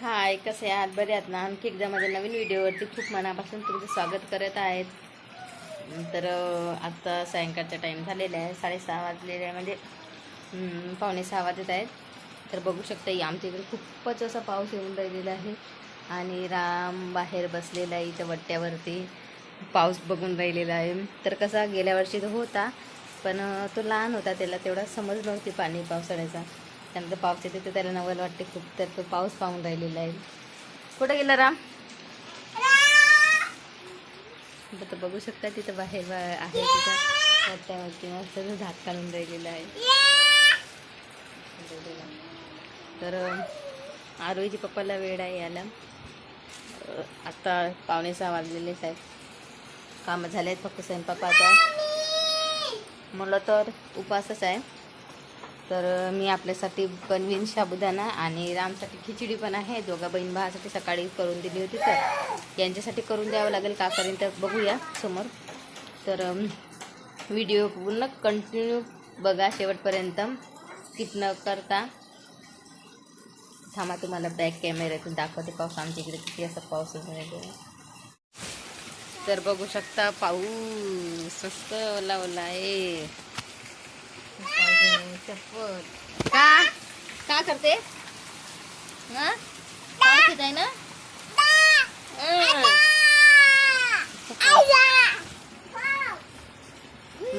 हाय कसे आहात बरे आहात ना. आणखी एकदा माझ्या नवीन व्हिडिओवरती खूप मनापासून तुमचं स्वागत करत आहेत. तर आत्ता आता सायंकाळचा टाईम झालेला आहे. साडेसहा वाजलेले आहे. म्हणजे पावणे सहा वाजत आहेत. तर बघू शकता ही आमच्या इकडे खूपच असा पाऊस येऊन राहिलेला आहे. आणि राम बाहेर बसलेला आहे इथं वट्ट्यावरती. पाऊस बघून राहिलेला आहे. तर कसा गेल्या वर्षी तो होता पण तो लहान होता त्याला तेवढा समज नव्हती पाणी पावसाळ्याचा. त्यानंतर पाऊस येते तर त्याला नवल वाटते खूप तर तो पाऊस पाहून राहिलेला आहे. कुठं गेला राम? तर बघू शकता तिथं बाहेर आहे तिथं. त्यावरती मस्त झाक काढून राहिलेला आहे. तर अं, पप्पाला वेळ आहे याला आत्ता आता पावणे सहा वाजलेलेच आहेत. कामं झाले आहेत फक्त स्वयंपाक आता. म्हटलं तर उपासच आहे. तर मी आपल्यासाठी बनवीन साबुदाणा आणि रामसाठी खिचडी पण आहे. दोघा बहीण भावासाठी सकाळी करून दिली होती तर यांच्यासाठी करून द्यावं लागेल का करीन तर बघूया समोर. तर व्हिडिओ पूर्ण कंटिन्यू बघा शेवटपर्यंत. स्किप न करता. थांबा तुम्हाला बॅक कॅमेऱ्यातून दाखवते पाऊस. आमच्या इकडे किती असं पाऊस तर बघू शकता पाऊस मस्त ओला ओला आहे चप्पल का? का करते? हा? पाऊस आहे ना?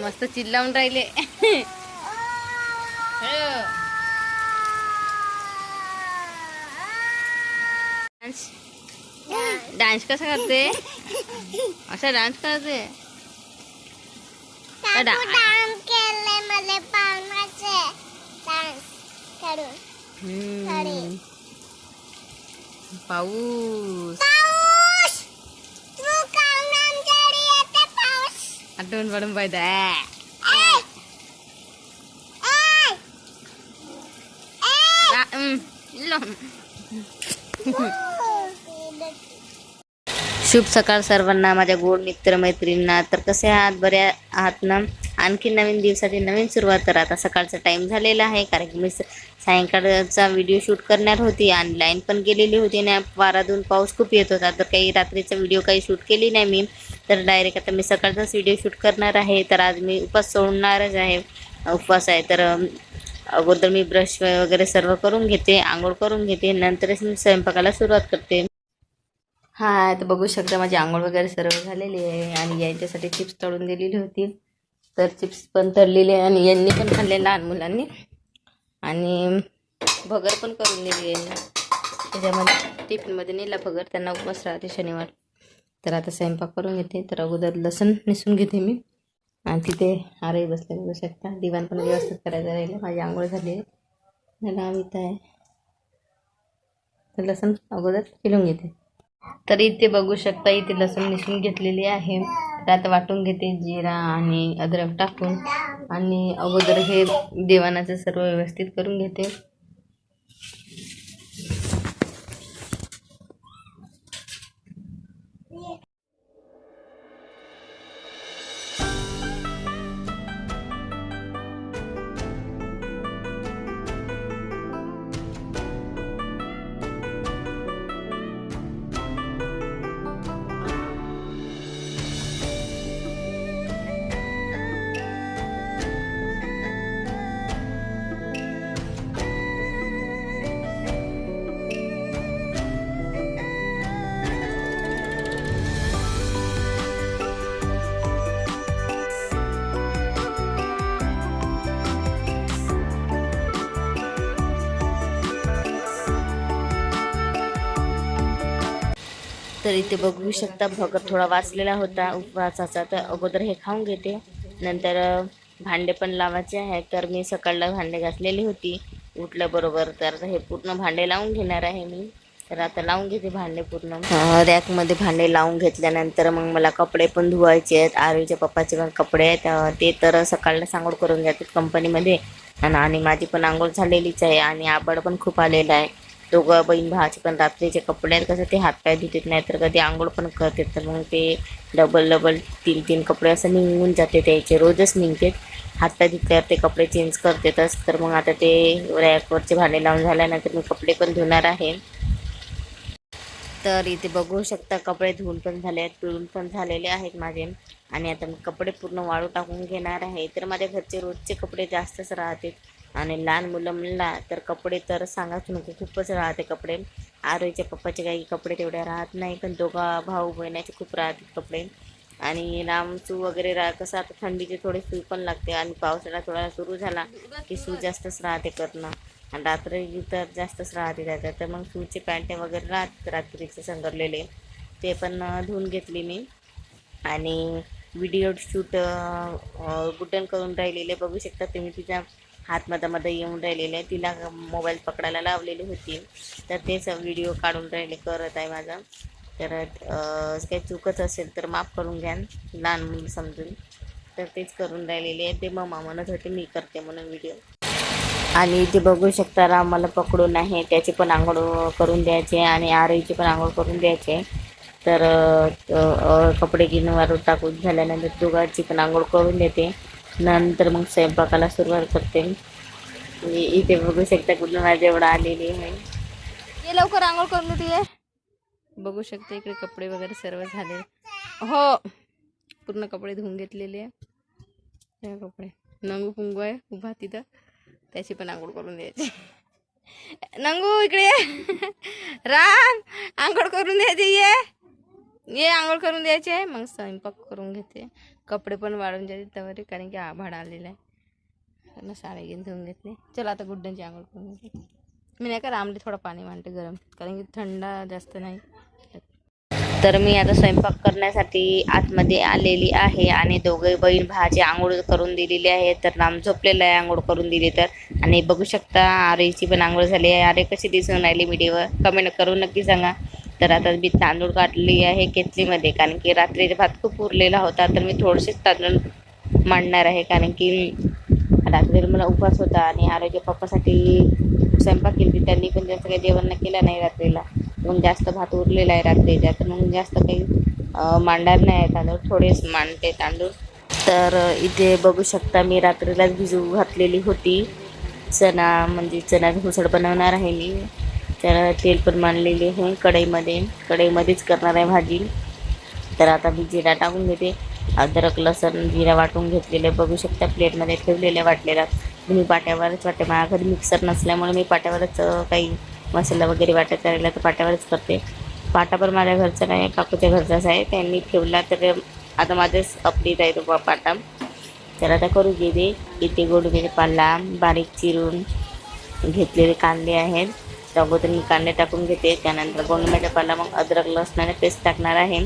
मस्त चिल्लावून राहिले. डान्स? डान्स कसा करते? असा डान्स करते का डा- हम्म. पाऊस. आठवण पडून पाहिजे शुभ सकाळ सर्वांना माझ्या गोड मित्रमैत्रिणींना तर कसे आहात? बरे आहात ना? आणखी नवीन दिवसाची नवीन सुरुवात तर आता सकाळचा टाईम झालेला आहे कारण की मी स- सायंकाळचा व्हिडिओ शूट करणार होती. आणि लाईन पण गेलेली होती ना वारातून पाऊस खूप येत होता. तर काही रात्रीचा व्हिडिओ काही शूट केली नाही मी. तर डायरेक्ट आता मी सकाळचाच व्हिडिओ शूट करणार आहे. तर आज मी उपवास सोडणारच आहे. उपवास आहे. तर अगोदर मी ब्रश वगैरे सर्व करून घेते आंघोळ करून घेते. नंतरच मी स्वयंपाकाला सुरुवात करते. हा तर बघू शकता माझी आंघोळ वगैरे सर्व झालेली आहे. आणि यांच्यासाठी चिप्स तळून दिलेली होती. तर चिप्स पण तळलेले आणि यांनी पण खाल्ले लहान मुलांनी. आणि भगर पण करून दिली यांना. त्याच्यामध्ये टिफिनमध्ये नेला भगर त्यांना उपवास राहते शनिवार. तर आता स्वयंपाक करून घेते. तर अगोदर लसण निसून घेते मी. आणि तिथे आरही बसले बघू शकता. दिवाण पण व्यवस्थित करायचं राहिलं. माझी आंघोळ झाली आहे. नाव इथं आहे. तर लसूण अगोदर पिलून घेते. तर इथे बघू शकता इथे लसूण निसून घेतलेली आहे. तर आता वाटून घेते जिरा आणि अद्रक टाकून. आणि अगोदर हे देवानाचं सर्व व्यवस्थित करून घेते. तर इथे बघू शकता. भगत थोडा वाचलेला होता उपवासाचा तर अगोदर हे खाऊन घेते. नंतर भांडे पण लावायचे आहे तर मी सकाळला भांडे घातलेली होती. उठल्याबरोबर तर आता हे पूर्ण भांडे लावून घेणार आहे मी. तर आता लावून घेते भांडे पूर्ण. रॅकमध्ये भांडे लावून घेतल्यानंतर मग मला कपडे पण धुवायचे आहेत. आरवीच्या पप्पाचे पण कपडे आहेत. ते तर सकाळला सांगोड करून जातात कंपनीमध्ये. आणि आणि माझी पण आंघोळ झालेलीच आहे. आणि आबड पण खूप आलेला आहे. दोघं बहीण भावाचे पण रात्रीचे कपडे आहेत. कसं ते हातपाय धुतात नाही तर कधी आंघोळ पण करतात. तर मग ते डबल डबल तीन तीन कपडे असं निघून जाते त्याचे. रोजच निघते हातपाय धुतल्यावर ते कपडे चेंज करतातच. तर मग आता ते रॅकवरचे भांडे लावून झाल्यानंतर मी कपडे पण धुणार आहे. तर इथे बघू शकता कपडे धुवून पण झाले आहेत पिळून पण झालेले आहेत माझे. आणि आता मी कपडे पूर्ण वाळू टाकून घेणार आहे. तर माझ्या घरचे रोजचे कपडे जास्तच राहते आणि लहान मुलं म्हणला तर कपडे तर सांगाच नको खूपच राहते कपडे. आरोईच्या पप्पाचे काही कपडे तेवढे राहत नाही पण दोघा भाऊ बहिणाचे खूप राहते कपडे. आणि रामचू वगैरे रा कसं आता थंडीचे थोडे सूज पण लागते आणि पावसाळा थोडा सुरू झाला की सूज जास्तच राहते करणं. आणि रात्री तर जास्तच राहते त्याच्यात. तर मग सूजचे पॅन्ट वगैरे राहत रात्रीचे संगरलेले. ते पण धुवून घेतली मी. आणि व्हिडिओ शूट गुड्डन करून राहिलेले. बघू शकता तुम्ही तिच्या हातमधामध्ये येऊन राहिलेले आहे तिला मोबाईल पकडायला लावलेली होती. तर तेच व्हिडिओ काढून राहिले. करत आहे माझा. तर काही चुकत असेल तर माफ करून घ्या. लहान मुलं समजून. तर तेच करून राहिलेले आहे ते मम्मा म्हणत होते मी करते म्हणून व्हिडिओ. आणि ते बघू शकता राम मला पकडून आहे. त्याची पण आंघोळ करून द्यायचे आणि आरईची पण आंघोळ करून द्यायचे. तर कपडे अ, कपडे टाकून झाल्यानंतर दोघांची पण आंघोळ करून देते. नंतर मग स्वयंपाकाला सुरुवात करते इ- इथे बघू शकता कुठून माझ्या एवढं आलेली आहे. ये लवकर आंघोळ करून ये बघू शकते इकडे कपडे वगैरे सर्व झाले. हो. पूर्ण कपडे धुवून घेतलेले आहे. हे कपडे. नंगू पुंगू आहे. उभा तिथं. त्याची पण आंघोळ करून द्यायची. नंगू इकडे. राम. आंघोळ करून द्यायची ये. ये आंघोळ करून द्यायचे मग स्वयंपाक करून घेते. कपडे पण वाळून जाते त्यावर कारण की आभाळ आलेलं आहे. त्यांना साडे घेऊन धुवून नाही. चला आता गुड्ड्यांची आंघोळ करून घेते. मी नाही का रामले थोडं पाणी मांडते गरम कारण की थंड जास्त नाही. तर मी आता स्वयंपाक करण्यासाठी आतमध्ये आलेली आहे आणि दोघे बहीण भाजी आंघोळ करून दिलेली आहे. तर राम झोपलेला आहे आंघोळ करून दिली तर. आणि बघू शकता आरेची पण आंघोळ झाली आहे. आरे कशी दिसून राहिली मीडियावर कमेंट करून नक्की सांगा. तर आता मी तांदूळ काढली आहे केतलीमध्ये कारण की रात्रीचा भात खूप उरलेला होता तर मी थोडेसेच तांदूळ मांडणार आहे कारण की रात्री मला उपवास होता आणि आरोग्य पप्पासाठी स्वयंपाक केली त्यांनी पण जास्त काही जेवण नाही केलं नाही रात्रीला. मग जास्त भात उरलेला आहे रात्रीचा तर मग जास्त काही मांडणार नाही तांदूळ थोडेच मांडते तांदूळ. तर इथे बघू शकता मी रात्रीलाच भिजू घातलेली होती. चणा म्हणजे चण्याची घुसळ बनवणार आहे मी. तर तेल पण मांडलेले आहे कढईमध्ये. कढईमध्येच करणार आहे भाजी. तर आता मी जिरा टाकून घेते. अद्रक लसण जिरा वाटून घेतलेले. बघू शकता प्लेटमध्ये ठेवलेल्या वाटलेला मी पाट्यावरच वाटते. माझ्या घरी मिक्सर नसल्यामुळे मी पाट्यावरच काही मसाला वगैरे वाटत करायला तर पाट्यावरच करते. पाटा पण माझ्या घरचा नाही काकूच्या घरचाच आहे. त्यांनी ठेवला तर आता माझ्याच अपडेट आहे तो पाटा. तर आता करू घेते इथे गोडगेचे पाला बारीक चिरून घेतलेले कांदे आहेत. अगोदर मी कांदे टाकून घेते. त्यानंतर गोंडम्याच्या पाला मग अद्रक लसणाने पेस्ट टाकणार आहे.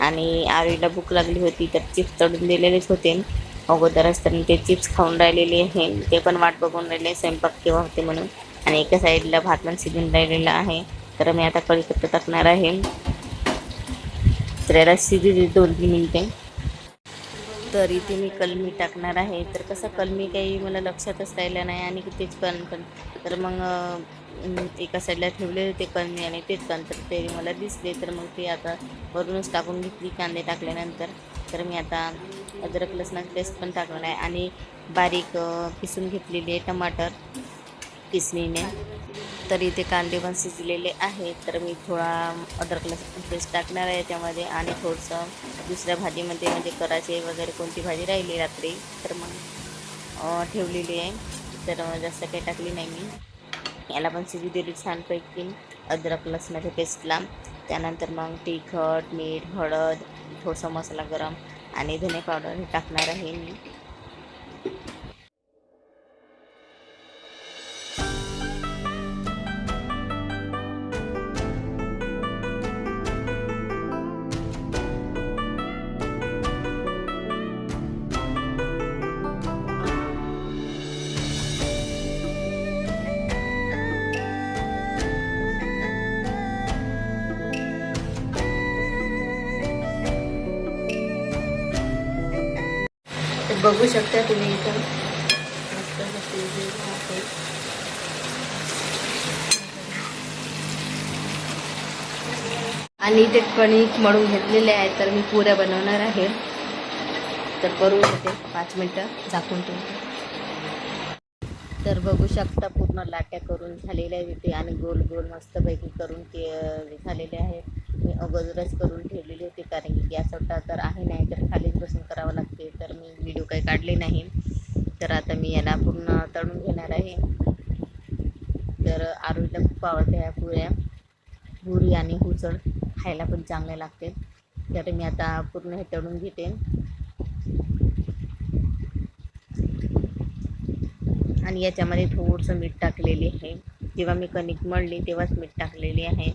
आणि आरीला भूक लागली होती तर चिप्स तळून दिलेलेच होते. अगोदरच तर ते चिप्स खाऊन राहिलेले आहे. ते पण वाट बघून राहिले स्वयंपाक केव्हा होते म्हणून. आणि एका साईडला भात पण शिजून राहिलेला आहे. तर मी आता कढीपत्ता टाकणार आहे. तर याला शिजू दे दोन तीन मिनिटे. तर इथे मी कलमी टाकणार आहे. तर कसं कलमी काही मला लक्षातच राहिलं नाही आणि तेच पण पण तर मग एका साईडला ठेवले होते कलमी आणि तेच कण तर ते मला दिसले. तर मग ते आता वरूनच टाकून घेतली कांदे टाकल्यानंतर. तर मी आता अद्रक लसणाची पेस्ट पण टाकणार आहे. आणि बारीक पिसून घेतलेली आहे टमाटर किसणीने. तर इथे कांदे पण शिजलेले आहेत. तर मी थोडा अद्रक लसूण पेस्ट टाकणार आहे त्यामध्ये. आणि थोडंसं दुसऱ्या भाजीमध्ये म्हणजे कराचे वगैरे कोणती भाजी राहिली रात्री तर मग ठेवलेली आहे. तर जास्त काही टाकली नाही मी. याला पण शिजू दिली छानपैकी अद्रक लसणाच्या पेस्टला त्यानंतर मग तिखट मीठ हळद थोडंसं मसाला गरम आणि धने पावडर हे टाकणार आहे मी. बघू शकता तुम्ही इथं. आणि ते कणिक मळून घेतलेले आहे तर मी पुऱ्या बनवणार आहे. तर करू घेते पाच मिनटं झाकून ठेवते. तर बघू शकता पूर्ण लाट्या करून झालेल्या आहेत इथे आणि गोल गोल मस्तपैकी करून ते झालेले आहेत. मी अगोदरच करून ठेवलेली होती कारण की गॅस होता तर आहे नाही तर खालीच बसून करावं लागते. तर मी व्हिडिओ काही काढले नाही. तर आता मी याला पूर्ण तळून घेणार आहे. तर आरोग्याला खूप आवडते ह्या पुऱ्या. पुरी आणि हुसळ खायला पण चांगले लागते. तर मी आता पूर्ण हे तळून घेते. आणि याच्यामध्ये थोडंसं मीठ टाकलेले आहे. जेव्हा मी कणिक मळली तेव्हाच मीठ टाकलेली आहे.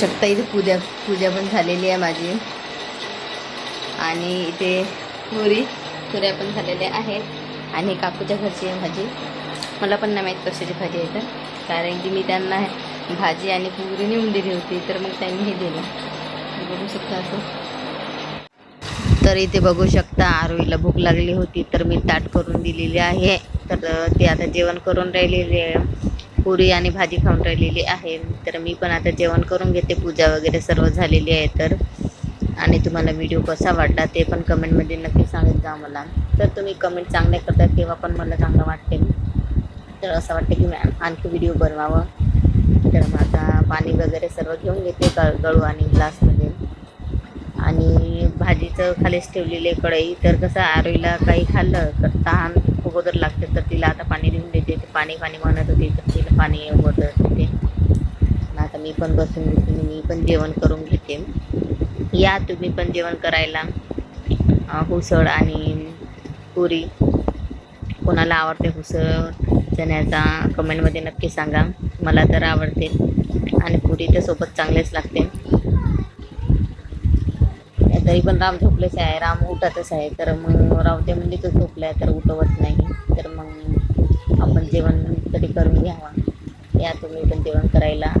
शकता इथे पूजा पूजा पण झालेली आहे माझी. आणि इथे पुरी पुऱ्या पण झालेल्या आहेत. आणि काकूच्या घरची आहे भाजी. मला पण नाही माहीत कशाची भाजी आहे तर. कारण की मी त्यांना भाजी आणि पुरी नेऊन दिली होती तर मग त्यांनी हे दिलं. बघू शकता असं. तर इथे बघू शकता आरोईला भूक लागली होती तर मी ताट करून दिलेली आहे. तर ते आता जेवण करून राहिलेले आहे. पुरी आणि भाजी खाऊन राहिलेली आहे. तर मी पण आता जेवण करून घेते. पूजा वगैरे सर्व झालेली आहे तर. आणि तुम्हाला व्हिडिओ कसा वाटला ते पण कमेंटमध्ये नक्की सांगत जा मला. तर तुम्ही कमेंट चांगले करता तेव्हा पण मला चांगलं वाटते. तर असं वाटतं की मी आणखी व्हिडिओ बनवावं. तर मग आता पाणी वगैरे सर्व घेऊन घेते गळू आणि ग्लासमध्ये. आणि भाजीचं खालीच ठेवलेली आहे कढई. तर कसं आरोईला काही खाल्लं तर तहान अगोदर लागते तर तिला आता पाणी देऊन देते ते पाणी पाणी म्हणत होती तर तिला पाणी अगोदर देते आता मी पण बसून घेते मी पण जेवण करून घेते. या तुम्ही पण जेवण करायला. हुसळ आणि पुरी. कोणाला आवडते हुसळ चण्याचा कमेंटमध्ये नक्की सांगा. मला तर आवडते. आणि पुरी तर सोबत चांगलेच लागते. तरी पण राम झोपलेच आहे. राम उठतच आहे. तर मग रावते म्हणजे तो झोपलाय तर उठवत नाही. तर मग आपण जेवण तरी करून घ्यावा. या तुम्ही पण जेवण करायला.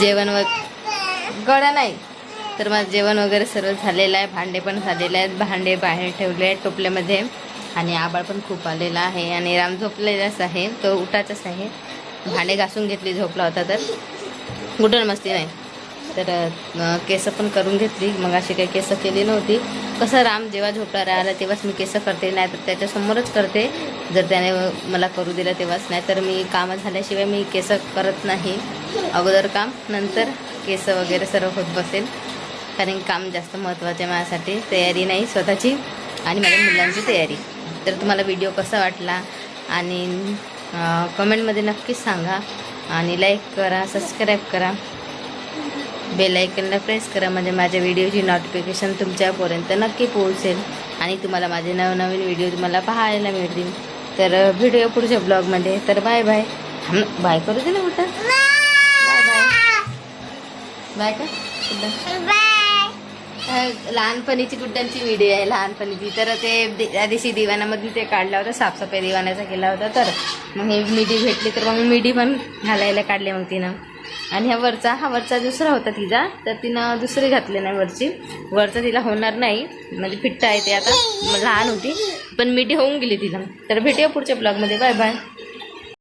जेवण व गळा नाही. तर माझं जेवण वगैरे सर्व झालेलं आहे. भांडे पण झालेले आहेत. भांडे बाहेर ठेवले आहेत टोपल्यामध्ये. आणि आबाळ पण खूप आलेला आहे. आणि राम झोपलेलाच आहे. तो उठाचाच आहे. भांडे घासून घेतली झोपला होता तर. गुडण मस्ती नाही. तर केस पण करून घेतली. मग अशी काही केस केली नव्हती. कसं राम जेव्हा झोपला राहिला तेव्हाच मी केस करते. नाही तर त्याच्यासमोरच करते. जर त्याने मला करू दिलं तेव्हाच नाही. तर मी कामं झाल्याशिवाय मी केस करत नाही. अगोदर काम नंतर केस वगैरे सर्व होत बसेल. कारण काम जास्त महत्त्वाचे माझ्यासाठी. तयारी नाही स्वतःची आणि माझ्या मुलांची तयारी. तर तुम्हाला व्हिडिओ कसा वाटला आणि कमेंटमध्ये नक्कीच सांगा. आणि लाईक करा सबस्क्राईब करा. बेल आयकनला प्रेस करा म्हणजे माझ्या व्हिडिओची नोटिफिकेशन तुमच्यापर्यंत नक्की पोहोचेल. आणि तुम्हाला माझे नवनवीन व्हिडिओ तुम्हाला पाहायला मिळतील. तर व्हिडिओ पुढच्या ब्लॉगमध्ये तर बाय बाय बाय करू दे ना कुठं बाय बाय बाय का? लहानपणीची गुड्ड्यांची व्हिडिओ आहे लहानपणीची. तर ते त्या दिवशी दिवाणामध्ये ते काढला होता साफसफाई दिवाणाचा केला होता. तर मग ही मिडी भेटली तर मग मिडी पण घालायला काढली मग तिनं. आणि ह्या वरचा हा वरचा दुसरा होता तिचा तर तिनं दुसरी घातली नाही वरची. वरचा तिला होणार नाही म्हणजे फिट्ट आहे ते आता लहान होती. पण मिडी होऊन गेली तिला तर भेटूया पुढच्या ब्लॉगमध्ये बाय बाय